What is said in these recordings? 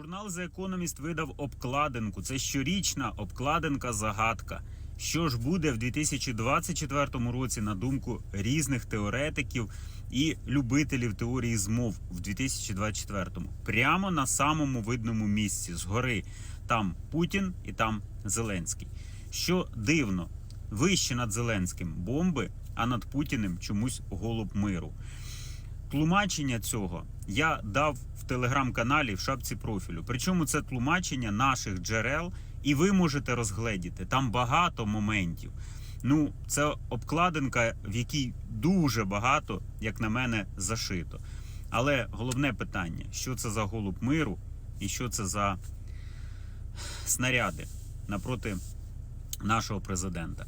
Журнал The Economist видав обкладинку. Це щорічна обкладинка загадка. Що ж буде в 2024 році на думку різних теоретиків і любителів теорії змов в 2024? Прямо на самому видному місці згори. Там Путін і там Зеленський. Що дивно, вище над Зеленським бомби, а над Путіним чомусь голуб миру. Тлумачення цього я дав в телеграм-каналі в шапці профілю. Причому це тлумачення наших джерел, і ви можете розгледіти. Там багато моментів. Ну, це обкладинка, в якій дуже багато, як на мене, зашито. Але головне питання: що це за голуб миру і що це за снаряди напроти нашого президента.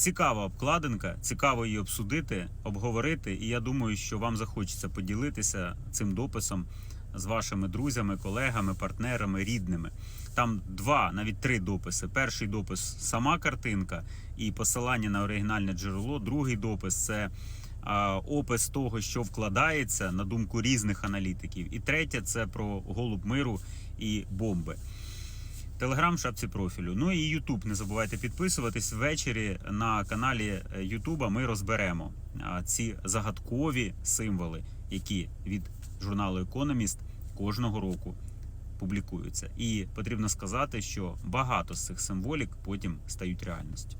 Цікава обкладинка, цікаво її обсудити, обговорити. І я думаю, що вам захочеться поділитися цим дописом з вашими друзями, колегами, партнерами, рідними. Там два, навіть три дописи. Перший допис сама картинка і посилання на оригінальне джерело. Другий допис це опис того, що вкладається на думку різних аналітиків. І третє це про голуб миру і бомби. Телеграм шапці профілю. Ну і Ютуб. Не забувайте підписуватись ввечері на каналі Ютуба. Ми розберемо ці загадкові символи, які від журналу Економіст кожного року публікуються. І потрібно сказати, що багато з цих символік потім стають реальністю.